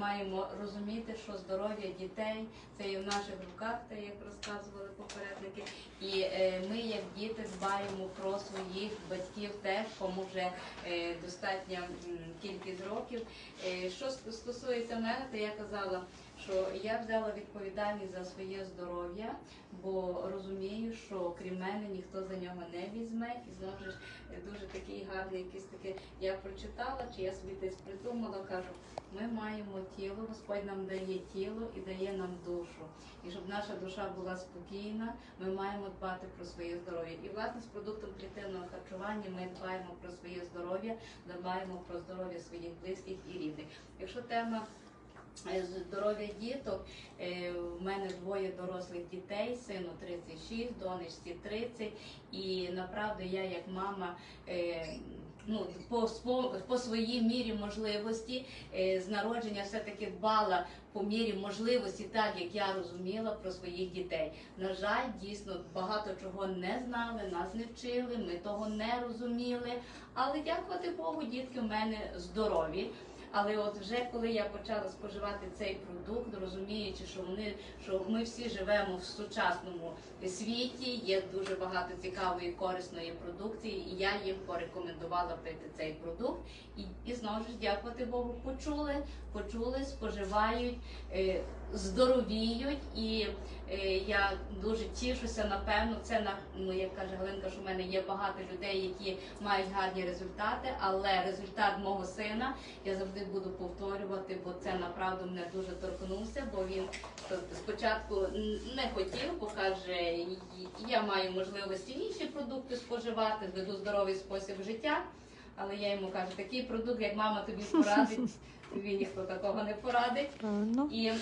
Маємо розуміти, що здоров'я дітей це є в наших руках, так як розказували попередники. І е, ми, як діти, дбаємо про своїх батьків теж, кому вже е, достатня кількість років. Е, що стосується мене, то я казала, що я взяла відповідальність за своє здоров'я, бо розумію, що крім мене ніхто за нього не візьме. І знову ж е, дуже такий гарний, якийсь такий, я прочитала, чи я собі десь придумала, кажу. Ми маємо тіло, Господь нам дає тіло і дає нам душу. І щоб наша душа була спокійна, ми маємо дбати про своє здоров'я. І власне з продуктом клітинного харчування ми дбаємо про своє здоров'я, дбаємо про здоров'я своїх близьких і рідних. Якщо тема здоров'я діток, е, в мене двоє дорослих дітей, сину 36, донечці 30. І направду я як мама. е, Ну, по, по своїй мірі можливості е, з народження все-таки дбала по мірі можливості, так як я розуміла про своїх дітей. На жаль, дійсно багато чого не знали, нас не вчили, ми того не розуміли. Але дякувати Богу, дітки в мене здорові. Але от вже коли я почала споживати цей продукт, розуміючи, що вони що ми всі живемо в сучасному світі, є дуже багато цікавої корисної продукції, і я їм порекомендувала пити цей продукт. І, знову ж дякувати Богу, почули, почули, споживають, е, здоровіють. І е, я дуже тішуся, напевно, це на ну як каже Галинка, що в мене є багато людей, які мають гарні результати, але результат мого сина я завжди буду повторювати, бо це направду мене дуже торкнувся, бо він спочатку не хотів, бо каже, я маю можливості інші продукти споживати, веду здоровий спосіб життя. Але я йому кажу, такий продукт, як мама тобі порадить, тобі ніхто такого не порадить. І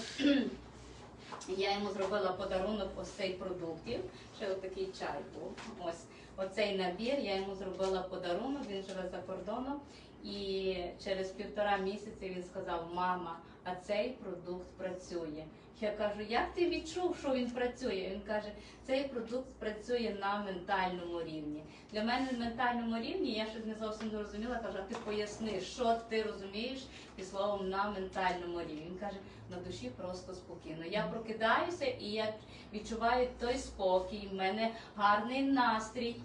я йому зробила подарунок ось цей продуктів. Ще отакий чай був. Ось оцей набір. Я йому зробила подарунок. Він за кордоном. І через півтора місяці він сказав: Мама, а цей продукт працює. Я кажу, як ти відчув, що він працює? Він каже, цей продукт працює на ментальному рівні. Для мене на ментальному рівні я щось не зовсім не розуміла. Кажу, а ти поясни, що ти розумієш під словом на ментальному рівні. Він каже, на душі просто спокійно. Я прокидаюся і я відчуваю той спокій. В мене гарний настрій.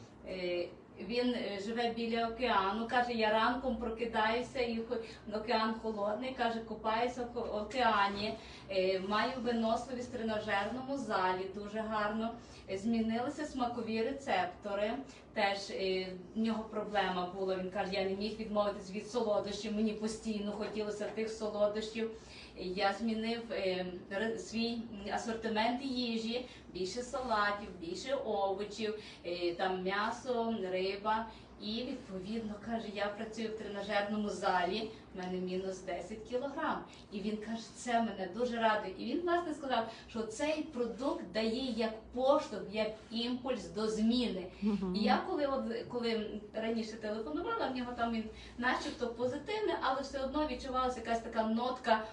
Він е, живе біля океану. каже, я ранком прокидаюся і хо- океан холодний. каже, купаюся в океані. Е, Маю виносливість в тренажерному залі, дуже гарно. Змінилися смакові рецептори. Теж е, в нього проблема була. Він каже, я не міг відмовитись від солодощів. Мені постійно хотілося тих солодощів. Я змінив е, свій асортимент їжі, більше салатів, більше овочів, е, там м'ясо, риба. І відповідно каже, я працюю в тренажерному залі, в мене мінус 10 кілограм. І він каже, це мене дуже радує. І він власне сказав, що цей продукт дає як поштовх, як імпульс до зміни. І я коли от коли раніше телефонувала, в нього там він начебто позитивне, але все одно відчувалася якась така нотка.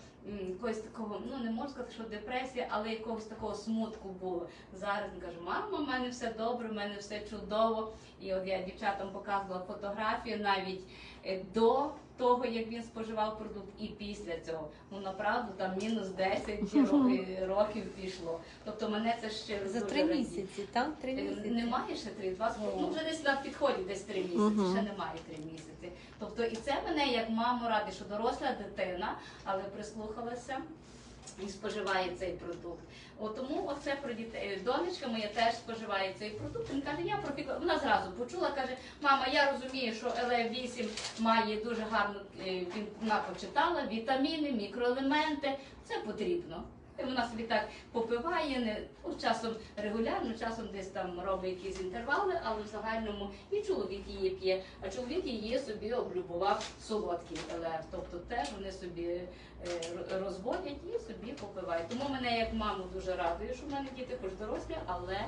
Якогось такого, ну не можу сказати, що депресія, але якогось такого смутку було. Зараз він каже, мама, в мене все добре, в мене все чудово. І от я дівчатам показувала фотографію навіть е, до того, як він споживав продукт, і після цього. Ну направду там мінус 10 ро- років пішло. Тобто мене це ще За три місяці, так? Три Е, місяці. Немає ще три, два ну вже десь на підході, десь три місяці, ще немає три місяці. Тобто, і це мене як маму радить, що доросла дитина, але прислухалася. І споживає цей продукт. От тому оце про дітей. Донечка моя теж споживає цей продукт. Він каже, я профіка. Вона зразу почула, каже, мама, я розумію, що ЛЕ8 має дуже гарну е, вона почитала, вітаміни, мікроелементи. Це потрібно. І вона собі так попиває, не ну, часом регулярно, часом десь там робить якісь інтервали, але в загальному і чоловік її п'є, а чоловік її собі облюбував солодкий ЛР. Тобто теж вони собі е, розводять і. Тому мене як маму дуже радує, що в мене діти хоч дорослі, але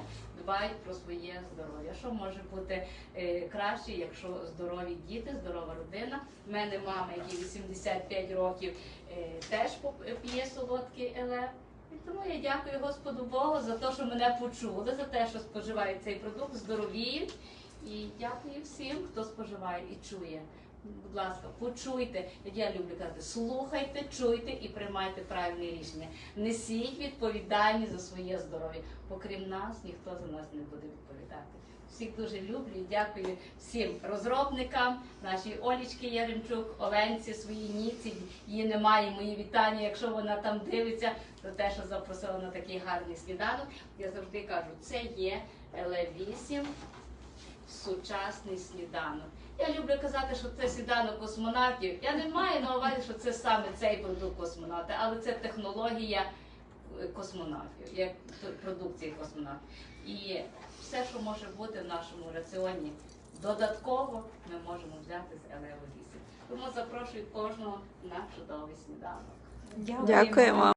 дбають про своє здоров'я. Що може бути е, краще, якщо здорові діти, здорова родина. У мене мама, якій 85 років, е, теж п'є солодкий ЛР. І тому я дякую Господу Богу за те, що мене почули, за те, що споживають цей продукт, здоровіють. І дякую всім, хто споживає і чує. Будь ласка, почуйте, як я люблю казати, слухайте, чуйте і приймайте правильне рішення. Несіть відповідальність за своє здоров'я. Окрім нас, ніхто за нас не буде відповідати. Всіх дуже люблю і дякую всім розробникам, нашій Олічки Яремчук, Оленці, своїй Ніці. Її немає, мої вітання, якщо вона там дивиться, за те, що запросила на такий гарний сніданок. Я завжди кажу, це є Л8 сучасний сніданок. Я люблю казати, що це сніданок космонавтів. Я не маю на увазі, що це саме цей продукт космонавта, але це технологія е, космонавтів, як продукції космонавтів. І все, що може бути в нашому раціоні, додатково ми можемо взяти з Елево 8. Тому запрошую кожного на чудовий сніданок. Дякую Дякуємо.